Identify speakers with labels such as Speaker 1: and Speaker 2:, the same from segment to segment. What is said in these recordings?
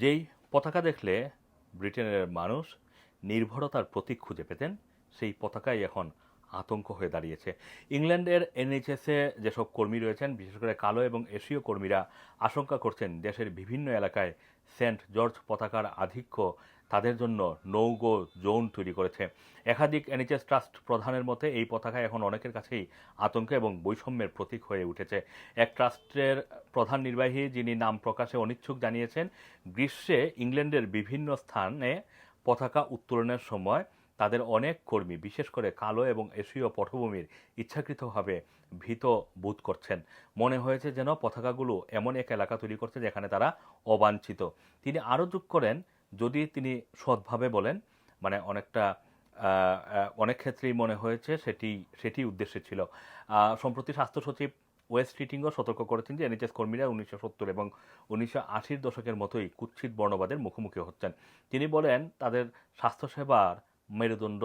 Speaker 1: যেই পতাকা দেখলে ব্রিটেনের মানুষ নির্ভরতার প্রতীক খুঁজে পেতেন, সেই পতাকাই এখন আতঙ্ক হয়ে দাঁড়িয়েছে। ইংল্যান্ডের এনএইচএসে যেসব কর্মী রয়েছেন, বিশেষ করে কালো এবং এশীয় কর্মীরা আশঙ্কা করছেন, দেশের বিভিন্ন এলাকায় সেন্ট জর্জ পতাকার আধিক্য তাদের জন্য নৌগো জোন তৈরি করেছে। একাধিক এনএইচএস ট্রাস্ট প্রধানের মতে এই পতাকা এখন অনেকের কাছেই আতঙ্ক এবং বৈষম্যের প্রতীক হয়ে উঠেছে। এক ট্রাস্টের প্রধান নির্বাহী যিনি নাম প্রকাশে অনিচ্ছুক জানিয়েছেন, গ্রীষ্মে ইংল্যান্ডের বিভিন্ন স্থানে পতাকা উত্তোলনের সময় তাদের অনেক কর্মী, বিশেষ করে কালো এবং এশীয় পটভূমির ইচ্ছাকৃতভাবে ভীত বোধ করছেন। মনে হয়েছে যেন পতাকাগুলো এমন এক এলাকা তৈরি করছে যেখানে তারা অবাঞ্ছিত। তিনি আরও যোগ করেন যদি তিনি সৎভাবে বলেন মানে অনেকটা অনেক ক্ষেত্রেই মনে হয়েছে সেটি সেটি উদ্দেশ্য ছিল। সম্প্রতি স্বাস্থ্য সচিব ওয়েস্ট রিটিংও সতর্ক করেছেন যে এনএচএস কর্মীরা উনিশশো সত্তর এবং উনিশশো আশির দশকের মতোই কুৎসিত বর্ণবাদের মুখোমুখি হচ্ছেন। তিনি বলেন, তাদের স্বাস্থ্যসেবার মেরুদণ্ড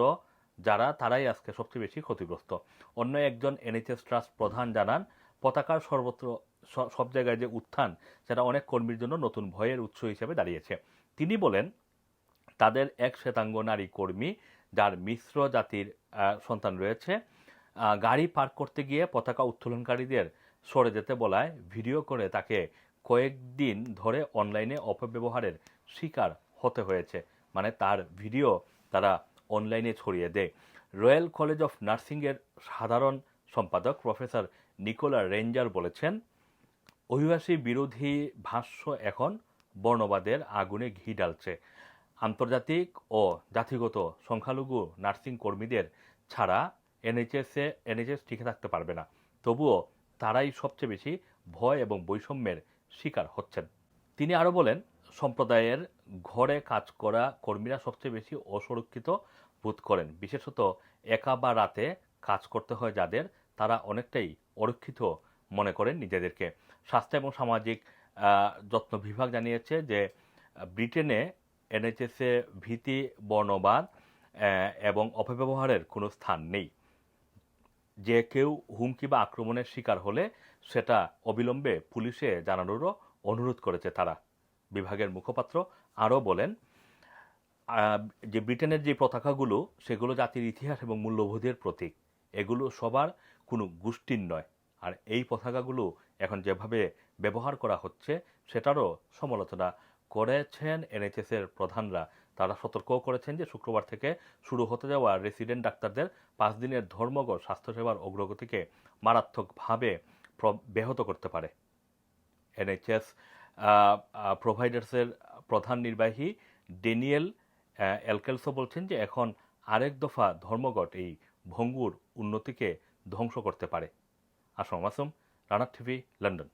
Speaker 1: যারা, তারাই আজকে সবচেয়ে বেশি ক্ষতিগ্রস্ত। অন্য একজন এনএইচএস ট্রাস্ট প্রধান জানান, পতাকার সর্বত্র সব জায়গায় যে উত্থান, সেটা অনেক কর্মীর জন্য নতুন ভয়ের উৎস হিসেবে দাঁড়িয়েছে। তিনি বলেন, তাদের এক শ্বেতাঙ্গ নারী কর্মী যার মিশ্র জাতির সন্তান রয়েছে গাড়ি পার্ক করতে গিয়ে পতাকা উত্তোলনকারীদের সরে যেতে বলায় ভিডিও করে তাকে কয়েকদিন ধরে অনলাইনে অপব্যবহারের শিকার হতে হয়েছে। মানে তার ভিডিও তারা অনলাইনে ছড়িয়ে দেয়। রয়্যাল কলেজ অফ নার্সিংয়ের সাধারণ সম্পাদক প্রফেসর নিকোলা রেঞ্জার বলেছেন, অভিবাসী বিরোধী ভাষ্য এখন বর্ণবাদের আগুনে ঘি ডালছে আন্তর্জাতিক ও জাতিগত সংখ্যালঘু নার্সিং কর্মীদের ছাড়া এনএইচএসে এনএইচএস টিকে থাকতে পারবে না। তবুও তারাই সবচেয়ে বেশি ভয় এবং বৈষম্যের শিকার হচ্ছেন। তিনি আরও বলেন, সম্প্রদায়ের ঘরে কাজ করা কর্মীরা সবচেয়ে বেশি অসুরক্ষিত বোধ করেন। বিশেষত একা বা রাতে কাজ করতে হয় যাদের তারা অনেকটাই অরক্ষিত মনে করেন নিজেদেরকে। স্বাস্থ্য এবং সামাজিক যত্ন বিভাগ জানিয়েছে যে ব্রিটেনে এনএইচএসে ভীতি, বর্ণবাদ এবং অপব্যবহারের কোনো স্থান নেই। যে কেউ হুমকি বা আক্রমণের শিকার হলে সেটা অবিলম্বে পুলিশে জানানোরও অনুরোধ করেছে তারা। বিভাগের মুখপাত্র আরও বলেন যে ব্রিটেনের যে পতাকাগুলো, সেগুলো জাতির ইতিহাস এবং মূল্যবোধের প্রতীক। এগুলো সবার কোনো গোষ্ঠীর নয়। আর এই পতাকাগুলো এখন যেভাবে ব্যবহার করা হচ্ছে, সেটারও সমালোচনা করেছেন এনএইচএস এর প্রধানরা। তারা সতর্কও করেছেন যে শুক্রবার থেকে শুরু হতে যাওয়া রেসিডেন্ট ডাক্তারদের পাঁচ দিনের ধর্মঘট স্বাস্থ্যসেবার অগ্রগতিকে মারাত্মকভাবে ব্যাহত করতে পারে। এনএইচএস প্রোভাইডার্সের প্রধান নির্বাহী ডেনিয়েল এলকেলসো বলছেন যে এখন আরেক দফা ধর্মঘট এই ভঙ্গুর উন্নতিকে ধ্বংস করতে পারে। আসম আসম রানার টিভি, লন্ডন।